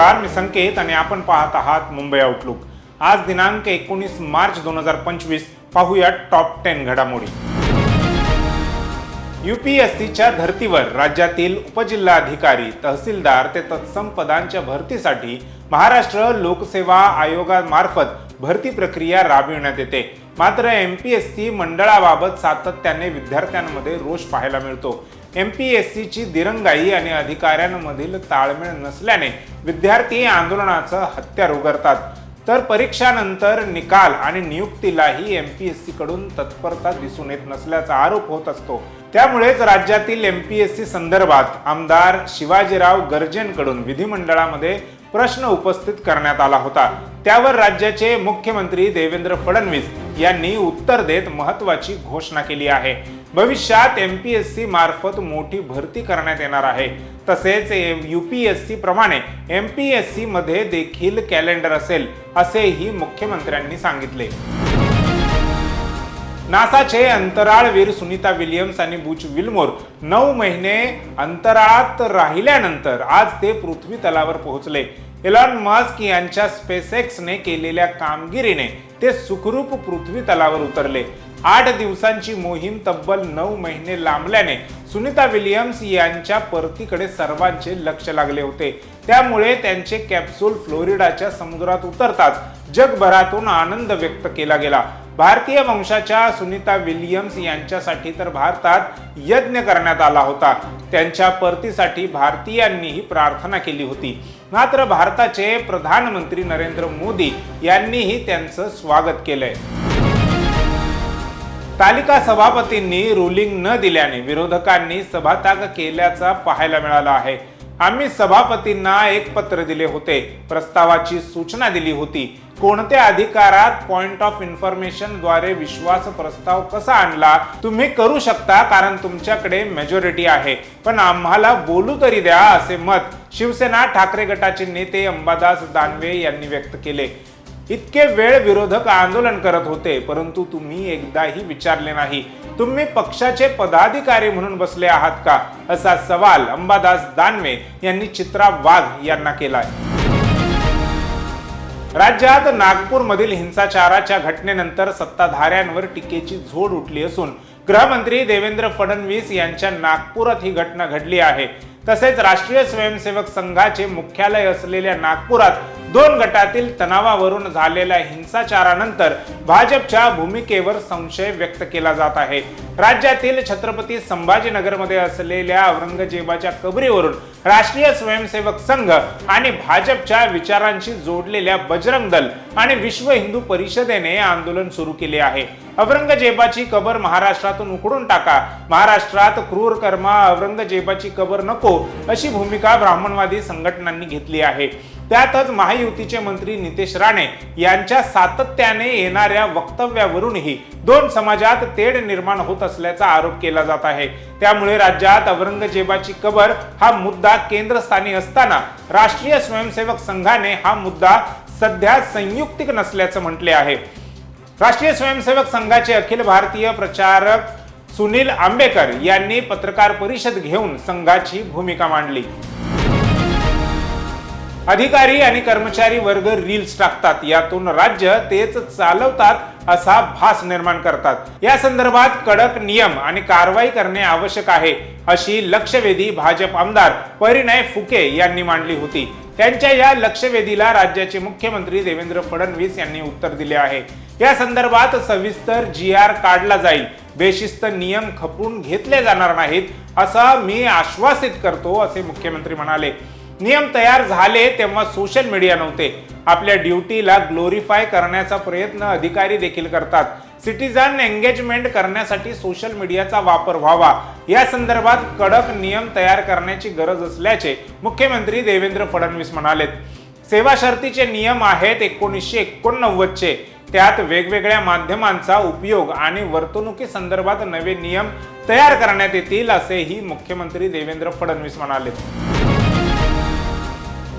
नमस्कार मी संकेत आणि आपण पाहत आहात मुंबई आउटलुक आज दिनांक एकोणीस मार्च दोन हजार पंचवीस. पाहूया टॉप टेन घडामोडी. यूपीएससीच्या धर्तीवर राज्यातील उपजिल्हाधिकारी तहसीलदार ते तत्सम पदांच्या भरतीसाठी महाराष्ट्र लोकसेवा आयोगामार्फत भरती प्रक्रिया राबविण्यात येते. मात्र एम पी एस सी मंडळाबाबत सातत्याने विद्यार्थ्यांमध्ये रोष पाहायला मिळतो. एम पी एस सीची दिरंगाई आणि अधिकाऱ्यांमधील ताळमेळ नसल्याने विद्यार्थी आंदोलनाचं हत्यार उघडतात. तर परीक्षानंतर निकाल आणि नियुक्तीलाही एम पी एस सीकडून तत्परता दिसून येत नसल्याचा आरोप होत असतो. त्यामुळेच राज्यातील एम पी एस सी संदर्भात आमदार शिवाजीराव गर्जेंकडून विधिमंडळामध्ये प्रश्न उपस्थित करण्यात आला होता. त्यावर राज्याचे मुख्यमंत्री देवेंद्र फडणवीस यांनी उत्तर देत महत्वाची घोषणा केली आहे. भविष्यात एम पी एस सी मार्फत मोठी भरती करण्यात येणार आहे. तसेच यू पी एस सी प्रमाणे एम पी एस सी मध्ये देखील कॅलेंडर असेल असेही मुख्यमंत्र्यांनी सांगितले. नासाचे अंतराळवीर सुनीता विलियम्स आणि बुच विल्मोर नऊ महिने अंतराळात राहिल्यानंतर आज ते पृथ्वी तलावर पोहोचले. एलॉन मस्क यांच्या स्पेसएक्सने केलेल्या कामगिरीने ते सुखरूप पृथ्वी तलावर उतरले. आठ दिवसांची मोहीम तब्बल नऊ महिने लांबल्याने सुनीता विलियम्स यांच्या परतीकडे सर्वांचे लक्ष लागले होते. त्यामुळे त्यांचे कॅप्सूल फ्लोरिडाच्या समुद्रात उतरताच जगभरातून आनंद व्यक्त केला गेला. भारतीय वंशाच्या सुनीता विलियम्स यांच्यासाठी तर भारतात यज्ञ करण्यात आला होता. त्यांच्या परतीसाठी भारतीयांनीही प्रार्थना केली होती. मात्र भारताचे प्रधानमंत्री नरेंद्र मोदी यांनीही त्यांचं स्वागत केलंय. तालिका सभापतींनी रुलिंग न दिल्याने विरोधकांनी सभात्याग केल्याचा पाहायला मिळाला आहे. आम्ही सभापतींना एक पत्र दिले होते. प्रस्तावाची सूचना दिली होती. कोणत्या अधिकारात पॉइंट ऑफ इन्फॉर्मेशनद्वारे विश्वास प्रस्ताव कसा आणला तुम्ही करू शकता कारण तुमच्याकडे मेजॉरिटी आहे. पण आम्हाला बोलू तरी द्या असे मत शिवसेना ठाकरे गटाचे नेते अंबादास दानवे यांनी व्यक्त केले. इतके वेळ विरोधक आंदोलन करत होते परंतु तुम्ही एकदाही विचारले नाही. तुम्ही पक्षाचे पदाधिकारी म्हणून बसले आहात का? असा सवाल अंबादास दानवे यांनी चित्रा वाघ यांना केलाय. राज्यात नागपूरमधील हिंसाचाराच्या घटनेनंतर सत्ताधाऱ्यांवर टीकेची झोड उठली असून गृहमंत्री देवेंद्र फडणवीस यांच्या नागपुरात ही घटना घडली आहे. तसेच राष्ट्रीय स्वयंसेवक संघाचे मुख्यालय असलेल्या नागपुरात दोन गटातील तणावावरून झालेल्या हिंसाचारानंतर भाजपच्या भूमिकेवर संशय व्यक्त केला जात आहे. राज्यातील छत्रपती संभाजीनगरमध्ये असलेल्या औरंगजेबाच्या कबरीवरून राष्ट्रीय स्वयंसेवक संघ आणि भाजपच्या विचारांशी जोडलेल्या बजरंग दल आणि विश्व हिंदू परिषदेने आंदोलन सुरू केले आहे. औरंगजेबाची कबर महाराष्ट्रातून उकडून टाका. महाराष्ट्रात क्रूर कर्मा औरंगजेबाची कबर नको अशी भूमिका ब्राह्मणवादी संघटनांनी घेतली आहे. त्यातच महायुतीचे मंत्री नितेश राणे यांच्या सातत्याने येणाऱ्या वक्तव्यावरूनही दोन समाजात तेढ निर्माण होत असल्याचा आरोप केला जात आहे. त्यामुळे राज्यात औरंगजेबाची कबर हा मुद्दा केंद्रस्थानी असताना राष्ट्रीय स्वयंसेवक संघाने हा मुद्दा सध्या संयुक्तिक नसल्याचं म्हटले आहे. राष्ट्रीय स्वयंसेवक संघाचे अखिल भारतीय प्रचारक सुनील आंबेकर यांनी पत्रकार परिषद घेऊन संघाची भूमिका मांडली. अधिकारी आणि कर्मचारी वर्ग रील्स टाकतात. यातून राज्य तेच चालवतात असा भास निर्माण करतात. या संदर्भात कडक नियम आणि कारवाई करणे आवश्यक आहे अशी लक्षवेधी भाजप आमदार परिणय फुके यांनी मांडली होती. त्यांच्या या लक्षवेधीला राज्याचे मुख्यमंत्री देवेंद्र फडणवीस यांनी उत्तर दिले आहे. या संदर्भात सविस्तर जी आर काढला जाईल. बेशिस्त नियम खपून घेतले जाणार नाहीत असं मी आश्वासित करतो असे मुख्यमंत्री म्हणाले. नियम तयार झाले तेव्हा सोशल मीडिया नव्हते. आपल्या ड्युटीला ग्लोरीफाय करण्याचा प्रयत्न अधिकारी देखील करतात. सिटीजन एंगेजमेंट करण्यासाठी सोशल मीडियाचा वापर व्हावा. या संदर्भात कडक नियम तयार करण्याची गरज असल्याचे मुख्यमंत्री देवेंद्र फडणवीस म्हणालेत. सेवा शर्तीचे नियम आहेत एकोणीसशे एकोणनव्वदचे. त्यात वेगवेगळ्या माध्यमांचा उपयोग आणि वर्तणुकी संदर्भात नवे नियम तयार करण्यात येतील असेही मुख्यमंत्री देवेंद्र फडणवीस म्हणाले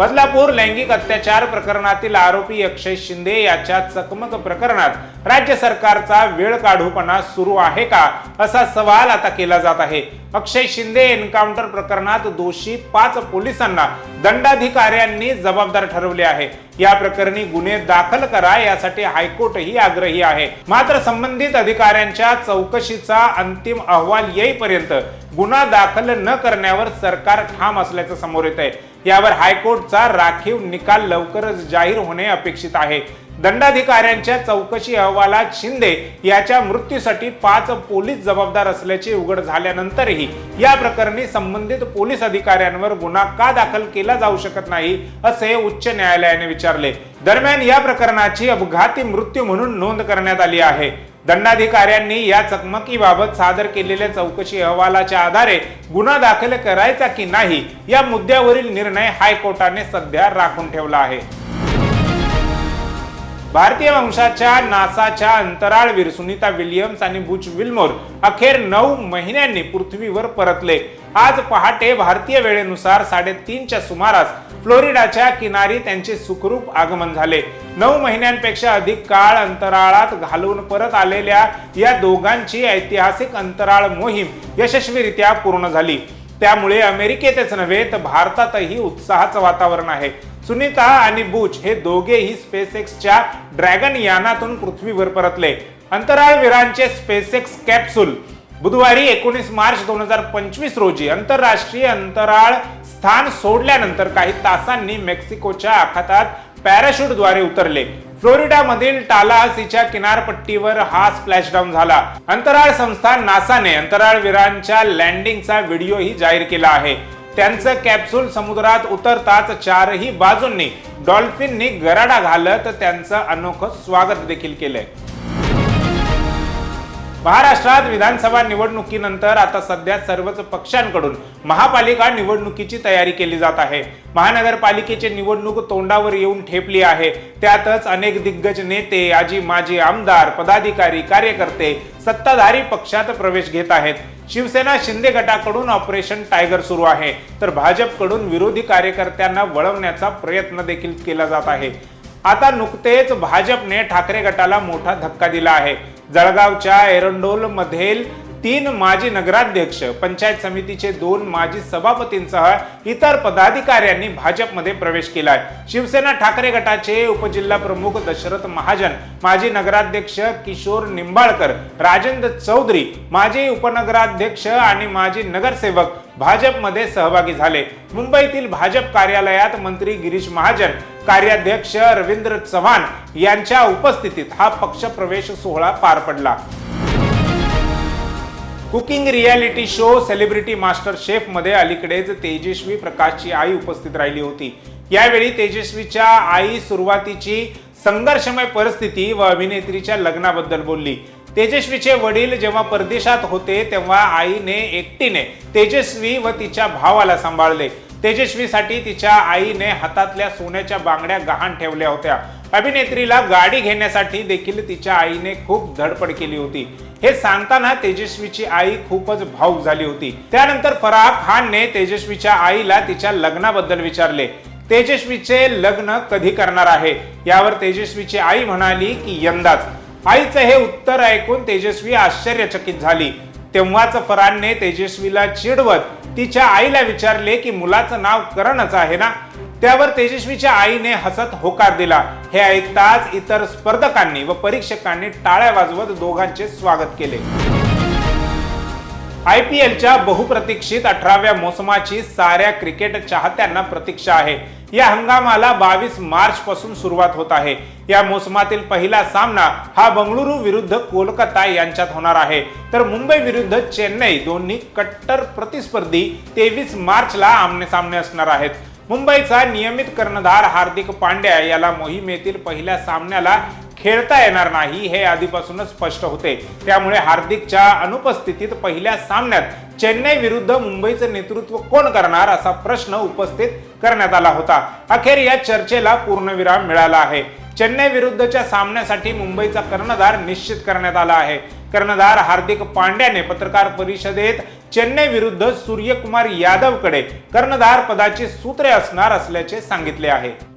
बदलापूर लैंगिक अत्याचार प्रकरणातील आरोपी अक्षय शिंदे याच्या चकमक प्रकरणात राज्य सरकारचा वेळ काढूपणा सुरू आहे का असा सवाल आता केला जात आहे. अक्षय शिंदे एन्काउंटर प्रकरणात दोषी पाच पोलिसांना दंडाधिकाऱ्यांनी जबाबदार ठरवले आहे. या प्रकरणी गुन्हे दाखल करा यासाठी हायकोर्टही आग्रही आहे. मात्र संबंधित अधिकाऱ्यांच्या चौकशीचा अंतिम अहवाल येईपर्यंत गुन्हा दाखल न करण्यावर सरकार ठाम असल्याचं समोर येत आहे यावर हायकोर्टचा राखीव निकाल लवकरच जाहीर होणे अपेक्षित आहे. दंडाधिकाऱ्यांच्या चौकशी अहवालात शिंदे याच्या मृत्यूसाठी पाच पोलीस जबाबदार असल्याचे उघड झाल्यानंतरही या प्रकरणी संबंधित पोलीस अधिकाऱ्यांवर गुन्हा का दाखल केला जाऊ शकत नाही असे उच्च न्यायालयाने विचारले. दरम्यान या प्रकरणाची अपघाती मृत्यू म्हणून नोंद करण्यात आली आहे. दंडाधिकाऱ्यांनी या चकमकीबाबत सादर केलेल्या चौकशी अहवालाच्या आधारे गुन्हा दाखल करायचा की नाही या मुद्द्यावरील निर्णय हायकोर्टाने सध्या राखून ठेवला आहे. भारतीय वंशाच्या नासाच्या अंतराळवीर सुनीता विलियम्स आणि बुच विल्मोर अखेर नऊ महिन्यांनी पृथ्वीवर परतले. आज पहाटे भारतीय वेळेनुसार साडेतीनच्या सुमारास फ्लोरिडाच्या किनारी त्यांचे सुखरूप आगमन झाले. नऊ महिन्यांपेक्षा अधिक काळ अंतराळात घालून परत आलेल्या या दोघांची ऐतिहासिक अंतराळ मोहीम यशस्वीरित्या पूर्ण झाली. त्यामुळे अमेरिकेतच नव्हे तर भारतातही उत्साहाचं वातावरण आहे. सुनीता आणि बुच हे दोघेही स्पेसएक्सच्या ड्रॅगन यानातून पृथ्वीवर परतले. अंतराळवीरांचे स्पेसेक्स कॅप्सूल बुधवारी एकोणीस मार्च दोन हजार पंचवीस रोजी आंतरराष्ट्रीय अंतराळ स्थान सोडल्यानंतर काही तासांनी मेक्सिकोच्या आखातात पॅराशूटद्वारे उतरले. फ्लोरिडामधील टालाहसीच्या किनारपट्टीवर हा स्प्लॅशडाऊन झाला. अंतराळ संस्था नासाने अंतराळवीरांच्या लँडिंगचा व्हिडिओही जाहीर केला आहे. त्यांचं कॅप्सूल समुद्रात उतरताच चारही बाजूंनी डॉल्फिननी गराडा घालत त्यांचं अनोखं स्वागत देखील केलंय. महाराष्ट्रात विधानसभा निवडणुकीनंतर आता सध्या सर्वच पक्षांकडून महापालिका निवडणुकीची तयारी केली जात आहे. महानगरपालिकेची निवडणूक तोंडावर येऊन ठेपली आहे. त्यातच अनेक दिग्गज नेते आजी माजी आमदार पदाधिकारी कार्यकर्ते सत्ताधारी पक्षात प्रवेश घेत आहेत. शिवसेना शिंदे गटाकडून ऑपरेशन टायगर सुरू आहे. तर भाजपकडून विरोधी कार्यकर्त्यांना वळवण्याचा प्रयत्न देखील केला जात आहे. आता नुकतेच भाजपने ठाकरे गटाला मोठा धक्का दिला आहे. जळगावच्या एरंडोल मधील तीन माजी नगराध्यक्ष पंचायत समितीचे दोन माजी सभापतींसह इतर पदाधिकाऱ्यांनी भाजपमध्ये प्रवेश केलाय. शिवसेना ठाकरे गटाचे उपजिल्हा प्रमुख दशरथ महाजन माजी नगराध्यक्ष किशोर निंबाळकर राजेंद्र चौधरी माजी उपनगराध्यक्ष आणि माजी नगरसेवक भाजपमध्ये सहभागी झाले. मुंबईतील भाजप कार्यालयात मंत्री गिरीश महाजन कार्याध्यक्ष रवींद्र चव्हाण यांच्या उपस्थितीत हा पक्ष प्रवेश सोहळा पार पडला. Cooking reality show celebrity master शेफमध्ये अलीकडेच तेजस्वी प्रकाशची आई उपस्थित राहिली होती. यावेळी तेजस्वीच्या आई सुरुवातीची संघर्षमय परिस्थिती व अभिनेत्रीच्या लग्नाबद्दल बोलली. तेजस्वीचे वडील जेव्हा परदेशात होते तेव्हा आईने एकटीने तेजस्वी व तिच्या भावाला सांभाळले. तेजस्वीसाठी तिच्या आईने हातातल्या सोन्याच्या बांगड्या गहाण ठेवल्या होत्या. अभिनेत्रीला गाडी घेण्यासाठी देखील तिच्या आईने खूप धडपड केली होती. हे सांगताना तेजस्वीची आई खूपच भाऊक झाली होती. त्यानंतर फराह खानने तेजस्वीच्या आईला तिच्या लग्नाबद्दल विचारले. तेजस्वीचे लग्न कधी करणार आहे? यावर तेजस्वीची आई म्हणाली की यंदाच. आईचं हे उत्तर ऐकून तेजस्वी आश्चर्यचकित झाली. तेव्हाच फरानने तेजस्वीला चिडवत तिच्या आईला विचारले की मुलाचं नाव करणच आहे ना? त्यावर तेजस्वीच्या आईने हसत होकार दिला. हे ऐकताच इतर स्पर्धकांनी व परीक्षकांनी टाळ्या वाजवत दोघांचे स्वागत केले. आय पी एलच्या बहुप्रतीक्षित अठराव्या मोसमाची साऱ्या क्रिकेट चाहत्यांना प्रतीक्षा आहे. या हंगामाला बावीस मार्च पासून सुरुवात होत आहे. या मोसमातील पहिला सामना हा बंगळुरू विरुद्ध कोलकाता यांच्यात होणार आहे. तर मुंबई विरुद्ध चेन्नई दोन्ही कट्टर प्रतिस्पर्धी तेवीस मार्चला आमने सामने असणार आहेत. मुंबईचा नियमित कर्णधार हार्दिक पांड्या याला मोहिमेतील पहिल्या सामन्याला खेळता येणार नाही हे आधीपासूनच स्पष्ट होते. त्यामुळे हार्दिकच्या अनुपस्थितीत पहिल्या सामन्यात चेन्नई विरुद्ध मुंबईचं नेतृत्व कोण करणार असा प्रश्न उपस्थित करण्यात आला होता. अखेर या चर्चेला पूर्णविराम मिळाला आहे. चेन्नई विरुद्धच्या सामन्यासाठी मुंबईचा कर्णधार निश्चित करण्यात आला आहे. कर्णधार हार्दिक पांड्याने पत्रकार परिषदेत चेन्नई विरुद्ध सूर्यकुमार यादवकडे कर्णधार पदाची सूत्रे असणार असल्याचे सांगितले आहे.